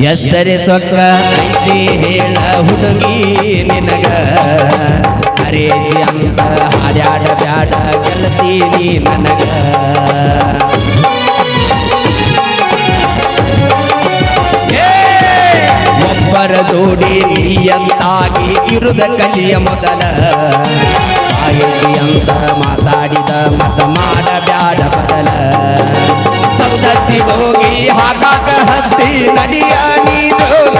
ಎಷ್ಟರೆ ಸೊಕ್ಕ? ಐತಿ ಹೇಳ ಹುಡುಗಿ ನಿನಗ? ಅರೇತಿ ಅಂತ ಹಾಡ್ಯಾಡ ಬ್ಯಾಡ ಕಲ್ತೀನಿ ನನಗ! ಒಬ್ಬರ ಜೋಡಿ ನೀಯಂತಾಗಿ ಇರುದ ಕಲಿಯ ಮೊದಲ. ಹತ್ತಿ ನಡಿಯ ನೀ ಜೋಗ!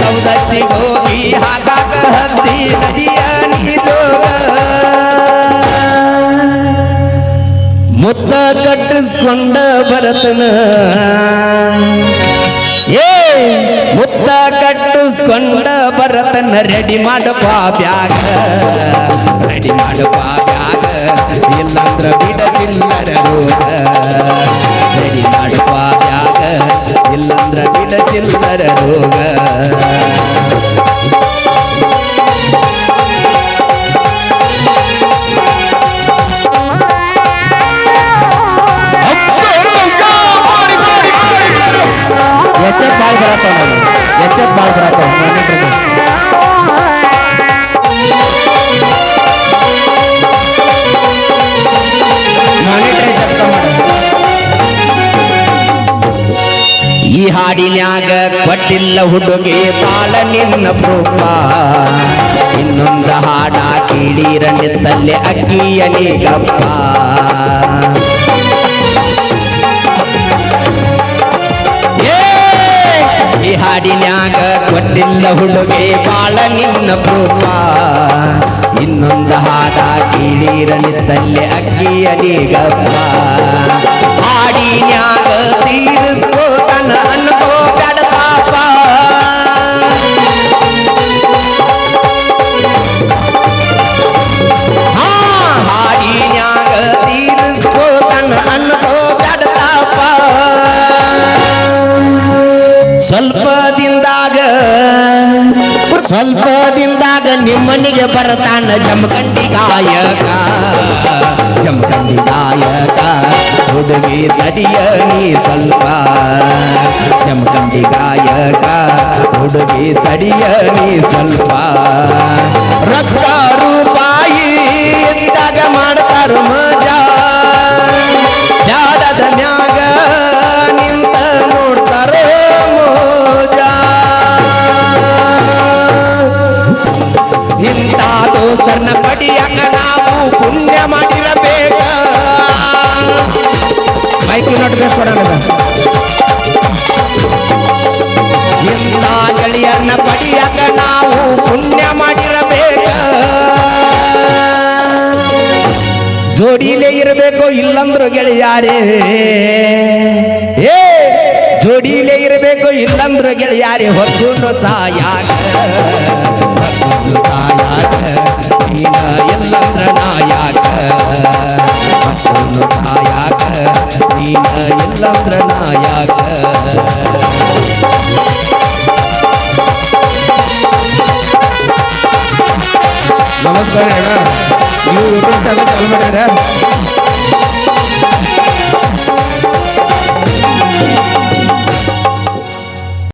ಸೌದತ್ತಿ ಹೋಗಿ ಹಾಕಾಕ ಹತ್ತಿ ನಡಿಯ ನೀ ಜೋಗ ಮುತ್ತ ಕಟ್ಟಿಸ್ಕೊಂಡ ಭರತನ. ಏ! ಮುತ್ತ ಕಟ್ಟಿಸ್ಕೊಂಡ ಭರತನ ರೆಡಿ ಮಾಡಪ್ಪ ಬ್ಯಾಗ. ರೆಡಿ ಎಚ್ಚೆತ್ ಬಾಳ್ ಬರತ್ತವ ನಾನು ಎಚ್ಚೆತ್ ಬಾಳ್ ಬರತ್ತವ ಈ ಹಾಡಿನ್ಯಾಗ ಕೊಟ್ಟಿಲ್ಲ ಹುಡುಗಿ ಬಾಳ ನಿನ್ನ ಪ್ರೂಪ. ಇನ್ನೊಂದು ಹಾಡ ಕೀಳೀರ ನಿತ್ತಲ್ಲಿ ಅಕ್ಕಿಯ ನೀಗಪ್ಪ! ಈ ಹಾಡಿನ್ಯಾಗ ಕೊಟ್ಟಿಲ್ಲ ಹುಡುಗಿ ಬಾಳ ನಿನ್ನ ಪ್ರೂಪಾ. ಇನ್ನೊಂದು ಹಾಡ ಕೀಳೀರ ನಿತ್ತಲ್ಲಿ ಅಕ್ಕಿಯ ನೀಗಪ್ಪ. ಹಾಡಿನ್ಯಾಗ ಸ್ವಲ್ಪ ದಿಂದಾಗ ಸ್ವಲ್ಪ ದಿಂದಾಗ ನಿಮ್ಮನಿಗೆ ಬರತಾನ ಜಮಖಂಡಿ ಗಾಯಕ ಜಮಖಂಡಿ ಗಾಯಕ ಹುಡುಗಿ ತಡಿಯ ನೀ ಸ್ವಲ್ಪ ಜಮಖಂಡಿ ಗಾಯಕ ಹುಡುಗಿ ತಡಿಯ ನೀ ಸ್ವಲ್ಪ ರೊಕ್ಕ ರೂಪಾಯಿ ಇದ್ದಾಗ ಮಾಡ್ತಾರ ಮೈಕ್ ನೋಟಿಫಿಕೇಶನ್ ಕೊಡೋಣ ಪಡಿಯಾಕ ನಾವು ಪುಣ್ಯ ಮಾಡಿರಬೇಕ. ಜೋಡಿಲೇ ಇರಬೇಕು, ಇಲ್ಲಂದ್ರು ಗೆಳೆಯಾರೇ. ಏ, ಜೋಡಿಲೇ ಇರಬೇಕು, ಇಲ್ಲಂದ್ರು ಗೆಳೆಯಾರೇ. ಹೊತ್ತು ಸಾಯಾಕ ನೀನ ಎಲ್ಲಂದ್ರ ನಾಯಾಕ ನಮಸ್ಕಾರ ಯೂಟ್ಯೂಬ್ ಚಾನಲ್ ಚಾಲು ಮಾಡಿದ್ರೆ